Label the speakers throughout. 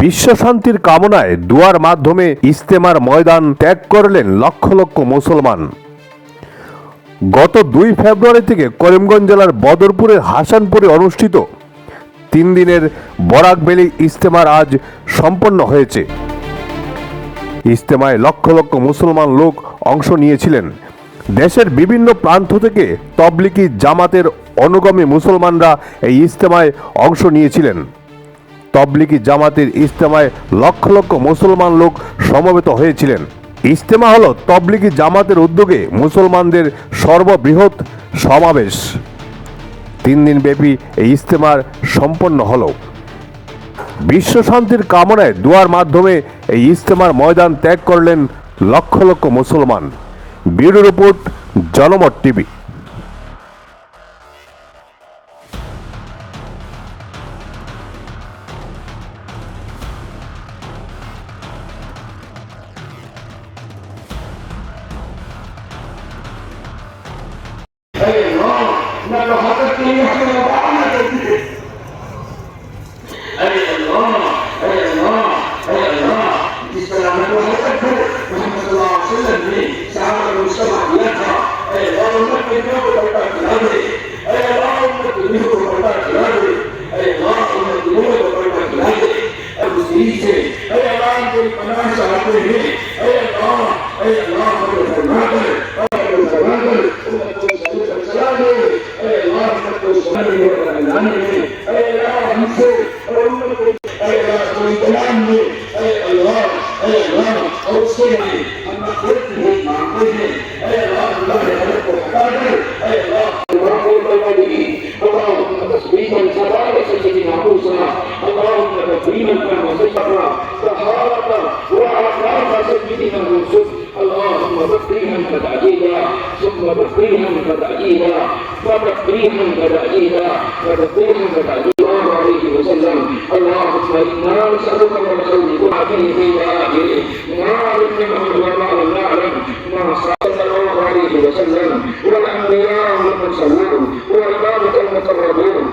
Speaker 1: বিশ্ব শান্তির কামনায় দুয়ার মাধ্যমে ইস্তেমার ময়দান ত্যাগ করলেন লক্ষ লক্ষ মুসলমান। গত দুই ফেব্রুয়ারি থেকে করিমগঞ্জ জেলার বদরপুরের হাসানপুরে অনুষ্ঠিত তিন দিনের বরাকবেলি ইস্তেমার আজ সম্পন্ন হয়েছে। ইস্তেমায় লক্ষ লক্ষ মুসলমান লোক অংশ নিয়েছিলেন। দেশের বিভিন্ন প্রান্ত থেকে তবলিকি জামাতের অনুগামী মুসলমানরা এই ইজতেমায় অংশ নিয়েছিলেন। তবলিকি জামাতের ইজতেমায় লক্ষ লক্ষ মুসলমান লোক সমবেত হয়েছিলেন। ইজতেমা হলো তবলিকি জামাতের উদ্যোগে মুসলমানদের সর্ববৃহৎ সমাবেশ। তিন দিন ব্যাপী এই ইস্তেমার সম্পন্ন হলো। বিশ্ব শান্তির কামনায় দুয়ার মাধ্যমে এই ইজতেমার ময়দান ত্যাগ করলেন লক্ষ লক্ষ মুসলমান। Bureau report Janomot TV
Speaker 2: محمد صلى الله عليه وسلم Thank you. وتكريما فتعجيلا الله عليه وسلم اللهم انا نسالك من خير وعافيه في اخره ما علمنا وما لم نعلم ما صلى الله عليه وسلم والانبياء والمرسلون وعبادك المقربون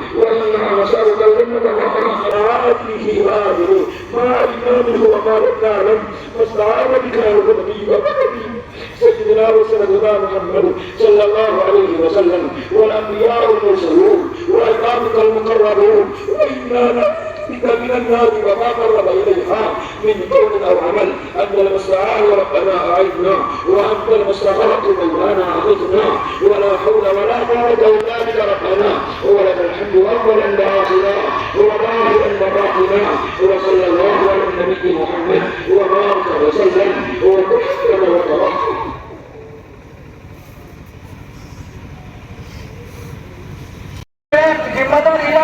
Speaker 2: آخره ما إمامه وما أعلم واستعان بك يا رب النبي وبعدي سيدنا وسندنا محمد صلى الله عليه وسلم والأنبياء المرسلون وعقابك المقربون وإنا بك من النار وما قرب إليها من قول أو عمل أنت المستعان ربنا أعذنا وأنت المستغرق مولانا أعذنا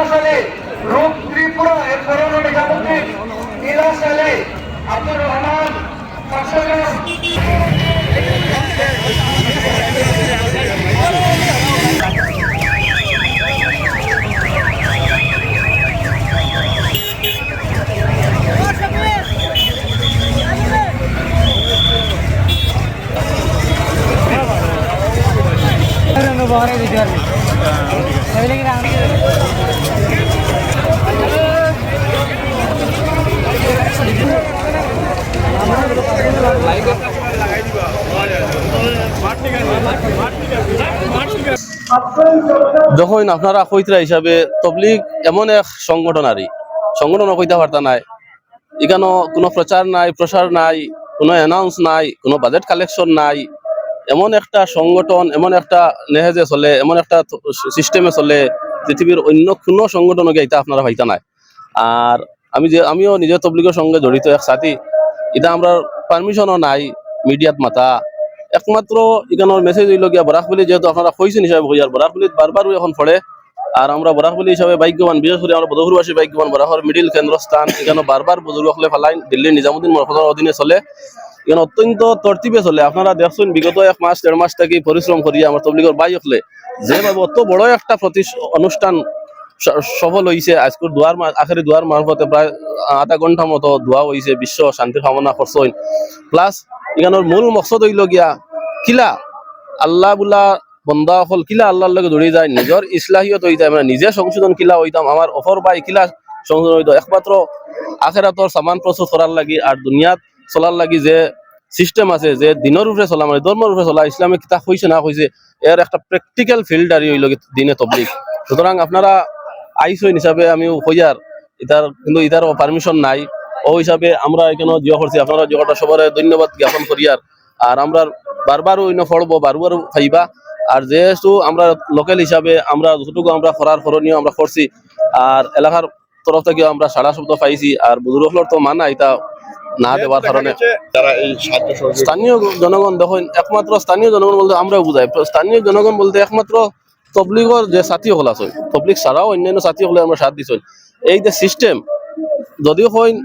Speaker 3: জিম্মাদার
Speaker 4: যখন আপনারা কইতরা হিসাবে তবলিগ এমন এক সংগঠন আরই সংগঠন কইতে পারতা নাই। এখানে কোনো প্রচার নাই, প্রসার নাই, কোনো অ্যানাউন্স নাই, কোনো বাজেট কালেকশন নাই। এমন একটা সংগঠন, এমন একটা নেহেজে চলে, এমন একটা সিস্টেমে চলে, পৃথিবীর অন্য কোনো সংগঠনকে এটা আপনারা ভাইতা নাই। আর আমি যে, আমিও নিজের তবলিগের সঙ্গে জড়িত এক সাথী, এটা আমরা পারমিশনও নাই, মিডিয়াত মাতা। একমাত্র এখানের মেসেজ হইল গিয়া বরাকবলি যেহেতু আপনারা কইছেন হিসাবে কই আর বরাকবলিত বারবার এখন পড়ে আর আমরা বরাকবলি হিসাবে ভাগ্যবান বিশেষ করে আমরা বদহুরবাসী ভাগ্যবান বরাকর মিডিল কেন্দ্রস্থান এখানে বারবার বুজুর্গসকলে ফেলাইন দিল্লির নিজামুদ্দিন মরফতের অধীনে চলে। এখানে অত্যন্ত তরতিবে চলে। আপনারা দেখছেন বিগত এক মাস, দেড় মাস থেকে পরিশ্রম করিয়া আমার তবলিগর বাই হকলে যেভাবে অত বড় একটা প্রতি অনুষ্ঠান সফল হয়েছে আজকের দুয়ার আখেরি দুয়ার মারফতে প্রায় আধা ঘণ্টা মতো দোয়া হয়েছে বিশ্ব শান্তি কামনা করছেন প্লাস এখানের মূল মকসদ হইল গিয়া, কিলা আল্লাহ বুলা বন্ধা হল কিলা আল্লাহর লগে দৌড়ি যায় নিজের ইসলাহিয়ত হয়ে যায় মানে নিজে সংশোধন কিলা হইতাম আমার অফর বাই কিলা সংশোধন হইতো একমাত্র আখেরাতর সামান প্রস্তুত করার লাগি আর দুনিয়াত চলার লাগি যে সিস্টেম আছে, যে দিনের উপরে চলা মানে ধর্মের উপরে চলা ইসলামে কিতাব হয়েছে না হয়েছে এর একটা প্র্যাকটিক্যাল ফিল্ড আর হইল দিনে তবলিক সুতরাং আপনারা আইসইন হিসাবে আমি হইয়ার ইতার কিন্তু ইতারও পারমিশন নাই। ও হিসাবে আমরা এখানে জিও করছি। আপনারা জিওটা সবার ধন্যবাদ জ্ঞাপন করিয়ার আর। আমরা বারবার অন্য ফলবো বারবার খাইবা আর যেহেতু আমরা লোকাল হিসাবে আমরা যতটুকু আমরা করার করণীয় আমরা করছি। আর এলাকার তরফ থেকে আমরা সারা শব্দ পাইছি। আর বুজুর্গর তো মানা এটা না দেওয়ার কারণে। স্থানীয় জনগণ দেখুন একমাত্র স্থানীয় জনগণ বলতে আমরা বুঝাই। স্থানীয় জনগণ বলতে একমাত্র তবলিগর যে সাথী হল আছে, তবলিগ ছাড়াও অন্যান্য সাথী হলে আমরা সাথ দিচ্ছি এই যে সিস্টেম যদিও হইন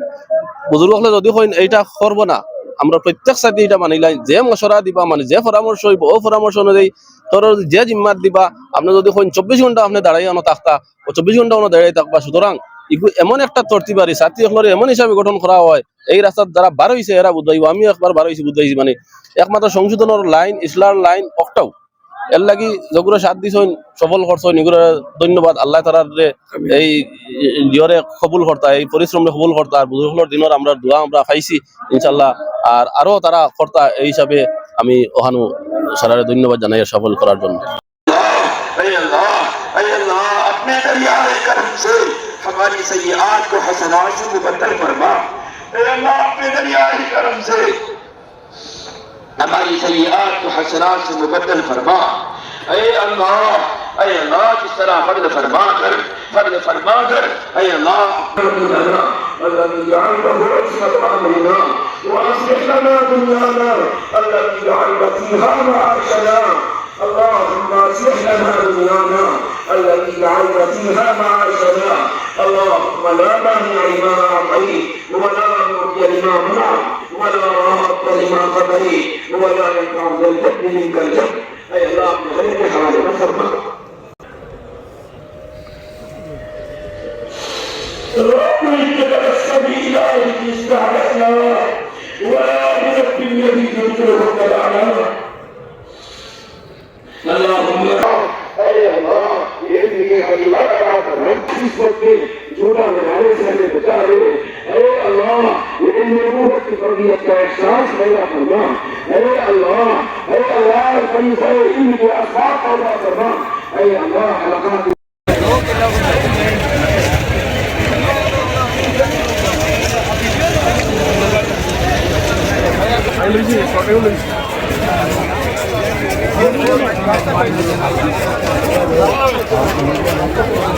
Speaker 4: বুজুর্গ হলে যদি হইন এইটা করব না আমরা প্রত্যেক সাথে এটা মানিলাই যে মশরা দিবা মানে যে পরামর্শ হইব ও পরামর্শ অনুযায়ী তোর যে জিম্মাত দিবা, আপনি যদি হইন চব্বিশ ঘণ্টা আপনি দাঁড়াই আনো থাকতা ও চব্বিশ ঘণ্টা আপনি দাঁড়াই থাকবা। সুতরাং এমন একটা তর্তিবারি সাথী হলের এমন হিসাবে গঠন করা হয়, এই রাস্তার যারা বার হয়েছে এরা বুঝাইব আমিও একবার বার হয়েছি বুঝাইছি মানে একমাত্র সংশোধনের লাইন ইসলার লাইন, অক্টাও। এর লাগি যেগুলো সাথ দিছ সফল করছ নিগুলো ধন্যবাদ আল্লাহ তালার এই জিয়রে কবুল কর্তা এই পরিশ্রমে কবুল কর্তা আর বুজুর্গর দিনের আমরা দোয়া আমরা খাইছি ইনশাল্লাহ আর আরও তারা কর্তা এই হিসাবে আমি ওহানু সারারে ধন্যবাদ জানাই সফল করার জন্য
Speaker 2: ہماری سیئات کو حسنات سے مبدل فرما اے اللہ اپنے ہماری سیئات کو حسنات سے مبدل فرما. اے اللہ اے اللہ جس طرح فرد فرما کر فرد فرما کر اے اللہ الذي جعله عصمة أمرنا وأصلح لنا دنيانا. التي جعل فيها معاشنا. اللهم أصلح لنا دنيانا. التي جعلت فيها معاشنا. اللهم لا مانع لما أعطيت ولا معطي لما منعت. ولا رد لما قبلي ولا ينفع ذا الجد منك الجد. أي الله بخير حال وخربك رب اتبع السبيل الذي استعرفنا ولا برب الذي تدخله العلامه اللهم أي الله يهديك الله تعالى رب في سبيل جودا من عليه سنه بتعرف ان روحك الفرديه كاحساس غير فرمان اي الله اي الله القيس اي اني اصحاب غير فرمان اي الله حلقات الله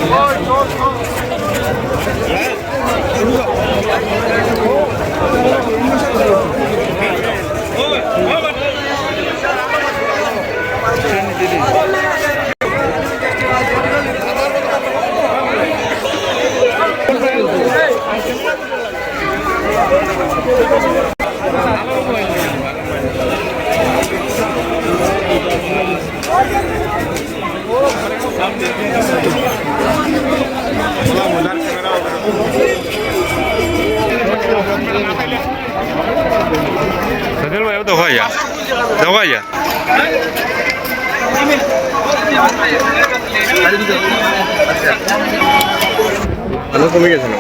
Speaker 2: Lord, Lord.
Speaker 5: Садил я давай я. Давай я. আচ্ছা কমে গেছে না